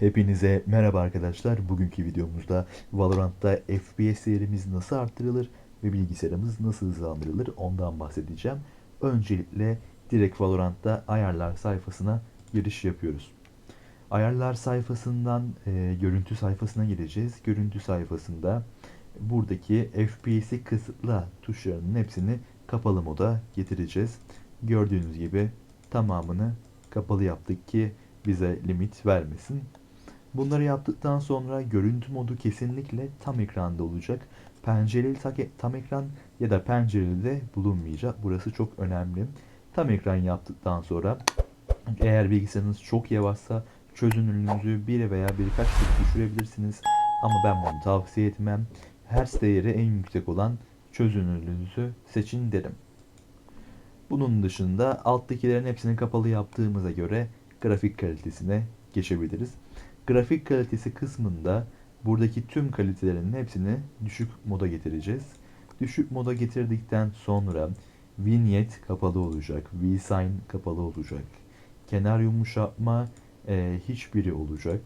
Hepinize merhaba arkadaşlar. Bugünkü videomuzda Valorant'ta FPS değerimiz nasıl arttırılır ve bilgisayarımız nasıl hızlandırılır ondan bahsedeceğim. Öncelikle direkt Valorant'ta ayarlar sayfasına giriş yapıyoruz. Ayarlar sayfasından e, görüntü sayfasına gireceğiz. Görüntü sayfasında buradaki FPS'i kısıtla tuşlarının hepsini kapalı moda getireceğiz. Gördüğünüz gibi tamamını kapalı yaptık ki bize limit vermesin. Bunları yaptıktan sonra görüntü modu kesinlikle tam ekranda olacak. Pencereli tam ekran ya da pencereli de bulunmayacak. Burası çok önemli. Tam ekran yaptıktan sonra eğer bilgisayarınız çok yavaşsa çözünürlüğünüzü bir veya birkaç tık düşürebilirsiniz. Ama ben bunu tavsiye etmem. Hertz değeri en yüksek olan çözünürlüğünüzü seçin derim. Bunun dışında alttakilerin hepsini kapalı yaptığımıza göre grafik kalitesine geçebiliriz. Grafik kalitesi kısmında buradaki tüm kalitelerin hepsini düşük moda getireceğiz. Düşük moda getirdikten sonra vignette kapalı olacak, V-Sign kapalı olacak. Kenar yumuşatma e, hiçbiri olacak.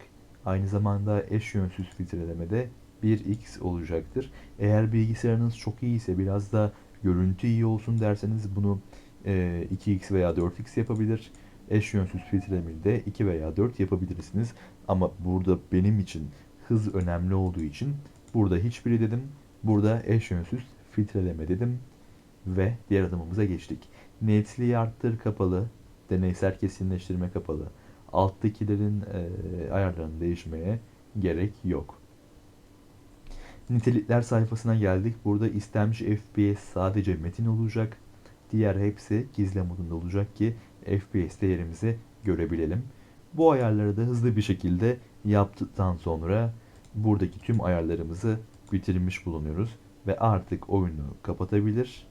Aynı zamanda eş yönsüz filtrelemede 1x olacaktır. Eğer bilgisayarınız çok iyi ise biraz da görüntü iyi olsun derseniz bunu e, 2x veya 4x yapabilir eş yönsüz filtrelemede 2 veya 4 yapabilirsiniz. Ama burada benim için hız önemli olduğu için burada hiçbiri dedim. Burada eş yönsüz filtreleme dedim. Ve diğer adımımıza geçtik. Netliği arttır kapalı. Deneysel kesinleştirme kapalı. Alttakilerin e, ayarlarını değişmeye gerek yok. Nitelikler sayfasına geldik. Burada istenmiş FPS sadece metin olacak. Diğer hepsi gizle modunda olacak ki FPS değerimizi görebilelim. Bu ayarları da hızlı bir şekilde yaptıktan sonra buradaki tüm ayarlarımızı bitirmiş bulunuyoruz ve artık oyunu kapatabilir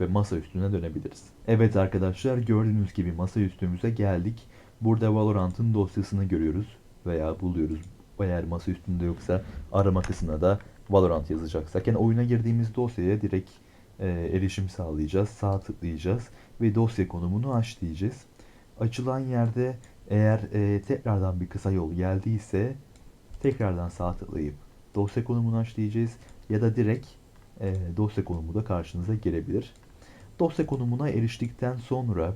ve masa üstüne dönebiliriz. Evet arkadaşlar gördüğünüz gibi masa üstümüze geldik. Burada Valorant'ın dosyasını görüyoruz veya buluyoruz. Eğer masa üstünde yoksa arama kısmına da Valorant yazacaksak yani oyuna girdiğimiz dosyaya direkt erişim sağlayacağız. Sağ tıklayacağız ve dosya konumunu aç diyeceğiz. Açılan yerde eğer e, tekrardan bir kısa yol geldiyse tekrardan sağ tıklayıp dosya konumunu aç diyeceğiz ya da direkt e, dosya konumu da karşınıza gelebilir. Dosya konumuna eriştikten sonra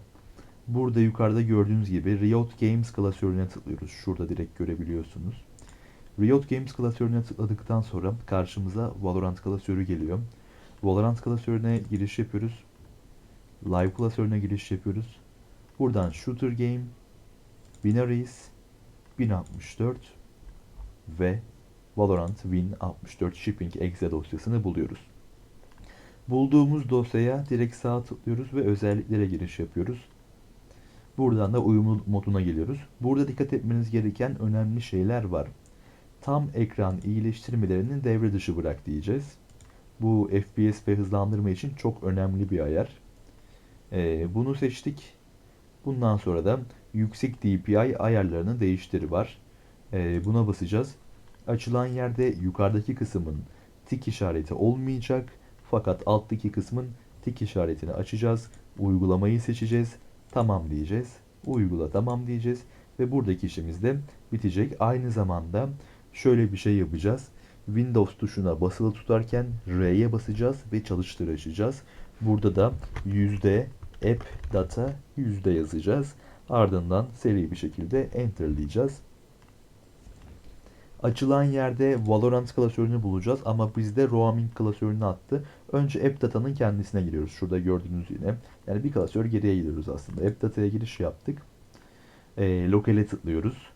burada yukarıda gördüğünüz gibi Riot Games klasörüne tıklıyoruz. Şurada direkt görebiliyorsunuz. Riot Games klasörüne tıkladıktan sonra karşımıza Valorant klasörü geliyor. Valorant klasörüne giriş yapıyoruz. Live klasörüne giriş yapıyoruz. Buradan Shooter Game, Binaries, 1064 ve Valorant Win 64 Shipping Exe dosyasını buluyoruz. Bulduğumuz dosyaya direkt sağ tıklıyoruz ve özelliklere giriş yapıyoruz. Buradan da uyumlu moduna geliyoruz. Burada dikkat etmeniz gereken önemli şeyler var. Tam ekran iyileştirmelerini devre dışı bırak diyeceğiz. Bu FPS ve hızlandırma için çok önemli bir ayar. Ee, bunu seçtik. Bundan sonra da yüksek DPI ayarlarını değiştir var. Ee, buna basacağız. Açılan yerde yukarıdaki kısmın tik işareti olmayacak. Fakat alttaki kısmın tik işaretini açacağız. Uygulamayı seçeceğiz. Tamam diyeceğiz. Uygula tamam diyeceğiz. Ve buradaki işimiz de bitecek. Aynı zamanda şöyle bir şey yapacağız. Windows tuşuna basılı tutarken R'ye basacağız ve çalıştır açacağız. Burada da yüzde app data yüzde yazacağız. Ardından seri bir şekilde enterleyeceğiz. Açılan yerde Valorant klasörünü bulacağız ama bizde roaming klasörünü attı. Önce app data'nın kendisine giriyoruz. Şurada gördüğünüz yine. Yani bir klasör geriye gidiyoruz aslında. App data'ya giriş yaptık. E, local'e tıklıyoruz.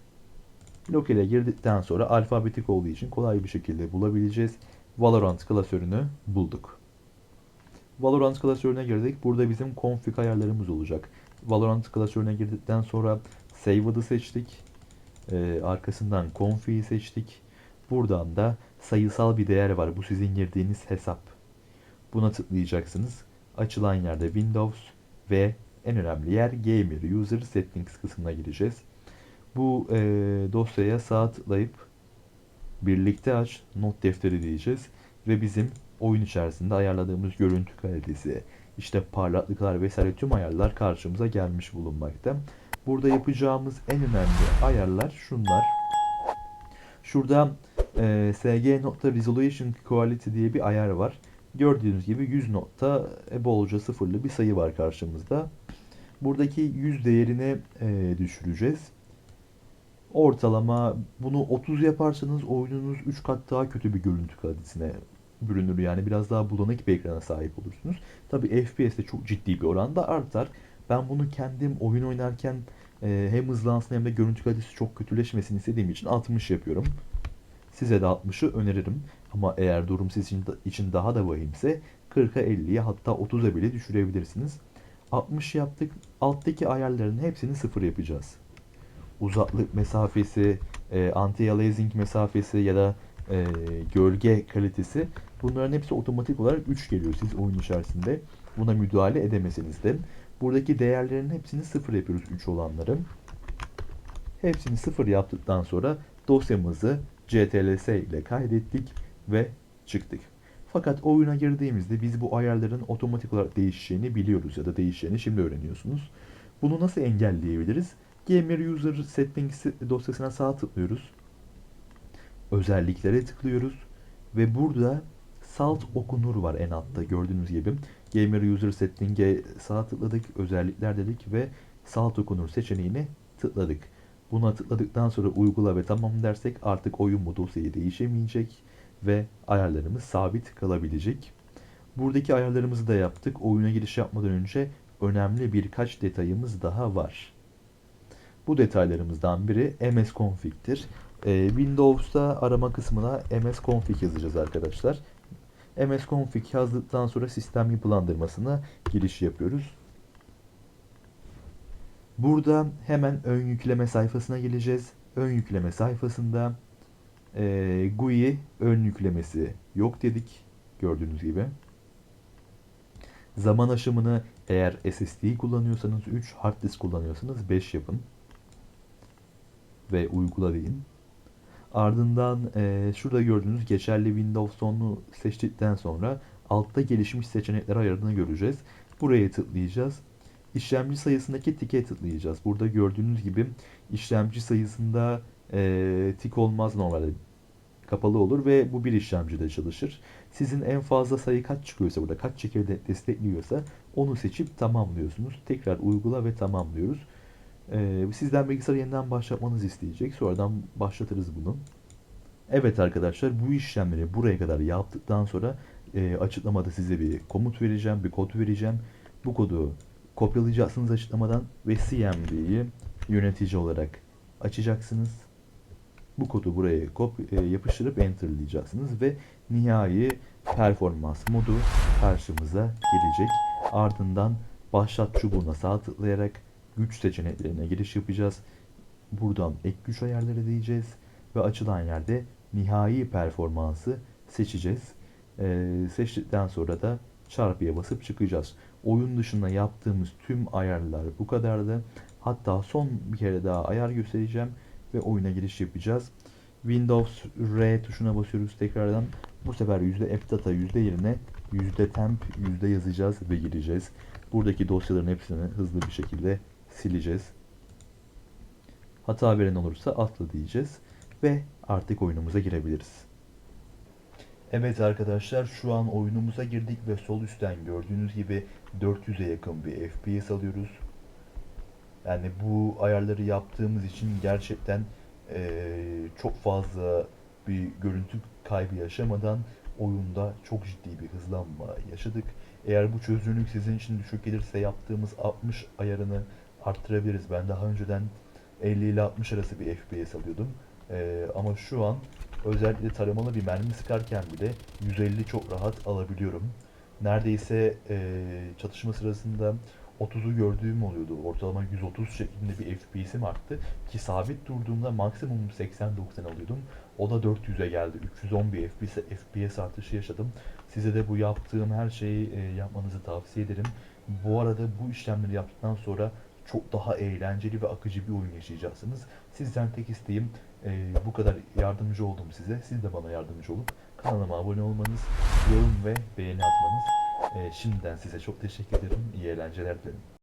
Local'e girdikten sonra alfabetik olduğu için kolay bir şekilde bulabileceğiz. Valorant klasörünü bulduk. Valorant klasörüne girdik. Burada bizim config ayarlarımız olacak. Valorant klasörüne girdikten sonra save adı seçtik. Ee, arkasından config'i seçtik. Buradan da sayısal bir değer var. Bu sizin girdiğiniz hesap. Buna tıklayacaksınız. Açılan yerde Windows ve en önemli yer Gamer User Settings kısmına gireceğiz. Bu e, dosyaya sağ tıklayıp birlikte aç not defteri diyeceğiz ve bizim oyun içerisinde ayarladığımız görüntü kalitesi, işte parlaklıklar vesaire tüm ayarlar karşımıza gelmiş bulunmakta. Burada yapacağımız en önemli ayarlar şunlar. Şurada e, SG.Resolution Quality diye bir ayar var. Gördüğünüz gibi 100 nokta e, bolca sıfırlı bir sayı var karşımızda. Buradaki 100 değerini e, düşüreceğiz. Ortalama bunu 30 yaparsanız oyununuz 3 kat daha kötü bir görüntü kalitesine bürünür. Yani biraz daha bulanık bir ekrana sahip olursunuz. Tabi FPS de çok ciddi bir oranda artar. Ben bunu kendim oyun oynarken e, hem hızlansın hem de görüntü kalitesi çok kötüleşmesin istediğim için 60 yapıyorum. Size de 60'ı öneririm. Ama eğer durum sizin için daha da vahimse 40'a 50'ye hatta 30'a bile düşürebilirsiniz. 60 yaptık. Alttaki ayarların hepsini sıfır yapacağız. Uzaklık mesafesi, e, anti-aliasing mesafesi ya da e, gölge kalitesi bunların hepsi otomatik olarak 3 geliyor siz oyun içerisinde. Buna müdahale edemeseniz de. Buradaki değerlerin hepsini sıfır yapıyoruz 3 olanları. Hepsini sıfır yaptıktan sonra dosyamızı CTRL-S ile kaydettik ve çıktık. Fakat oyuna girdiğimizde biz bu ayarların otomatik olarak değişeceğini biliyoruz ya da değişeceğini şimdi öğreniyorsunuz. Bunu nasıl engelleyebiliriz? Gamer User Settings dosyasına sağ tıklıyoruz. Özelliklere tıklıyoruz ve burada Salt okunur var en altta gördüğünüz gibi. Gamer User Setting'e sağ tıkladık, özellikler dedik ve Salt okunur seçeneğini tıkladık. Buna tıkladıktan sonra uygula ve tamam dersek artık oyun bu dosyayı değişemeyecek ve ayarlarımız sabit kalabilecek. Buradaki ayarlarımızı da yaptık. Oyuna giriş yapmadan önce önemli birkaç detayımız daha var. Bu detaylarımızdan biri msconfig'tir. Ee, Windows'ta arama kısmına msconfig yazacağız arkadaşlar. msconfig yazdıktan sonra sistem yapılandırmasına giriş yapıyoruz. Burada hemen ön yükleme sayfasına geleceğiz. Ön yükleme sayfasında e, GUI ön yüklemesi yok dedik. Gördüğünüz gibi. Zaman aşımını eğer SSD kullanıyorsanız 3, hard disk kullanıyorsanız 5 yapın. Ve uygula deyin. Ardından e, şurada gördüğünüz geçerli Windows sonunu seçtikten sonra altta gelişmiş seçenekler ayarını göreceğiz. Buraya tıklayacağız. İşlemci sayısındaki tike tıklayacağız. Burada gördüğünüz gibi işlemci sayısında e, tik olmaz normalde kapalı olur ve bu bir işlemcide çalışır. Sizin en fazla sayı kaç çıkıyorsa burada kaç çekirdek destekliyorsa onu seçip tamamlıyorsunuz. Tekrar uygula ve tamamlıyoruz. Ee, sizden bilgisayarı yeniden başlatmanızı isteyecek. Sonradan başlatırız bunu. Evet arkadaşlar bu işlemleri buraya kadar yaptıktan sonra e, açıklamada size bir komut vereceğim, bir kod vereceğim. Bu kodu kopyalayacaksınız açıklamadan ve CMD'yi yönetici olarak açacaksınız. Bu kodu buraya kop e, yapıştırıp enterlayacaksınız ve nihai performans modu karşımıza gelecek. Ardından başlat çubuğuna sağ tıklayarak güç seçeneklerine giriş yapacağız. Buradan ek güç ayarları diyeceğiz ve açılan yerde nihai performansı seçeceğiz. Ee, seçtikten sonra da çarpıya basıp çıkacağız. Oyun dışında yaptığımız tüm ayarlar bu kadardı. Hatta son bir kere daha ayar göstereceğim ve oyuna giriş yapacağız. Windows R tuşuna basıyoruz tekrardan. Bu sefer %F data yüzde yerine yüzde temp yüzde yazacağız ve gireceğiz. Buradaki dosyaların hepsini hızlı bir şekilde sileceğiz. Hata veren olursa atla diyeceğiz ve artık oyunumuza girebiliriz. Evet arkadaşlar şu an oyunumuza girdik ve sol üstten gördüğünüz gibi 400'e yakın bir FPS alıyoruz. Yani bu ayarları yaptığımız için gerçekten ee, çok fazla bir görüntü kaybı yaşamadan oyunda çok ciddi bir hızlanma yaşadık. Eğer bu çözünürlük sizin için düşük gelirse yaptığımız 60 ayarını arttırabiliriz. Ben daha önceden 50 ile 60 arası bir FPS alıyordum. Ee, ama şu an özellikle taramalı bir mermi sıkarken bile 150 çok rahat alabiliyorum. Neredeyse e, çatışma sırasında 30'u gördüğüm oluyordu. Ortalama 130 şeklinde bir FPS'im arttı. Ki sabit durduğumda maksimum 80-90 alıyordum. O da 400'e geldi. 310 bir FPS, FPS artışı yaşadım. Size de bu yaptığım her şeyi e, yapmanızı tavsiye ederim. Bu arada bu işlemleri yaptıktan sonra çok daha eğlenceli ve akıcı bir oyun yaşayacaksınız. Sizden tek isteğim e, bu kadar yardımcı oldum size. Siz de bana yardımcı olup kanalıma abone olmanız, yorum ve beğeni atmanız. E, şimdiden size çok teşekkür ederim. İyi eğlenceler dilerim.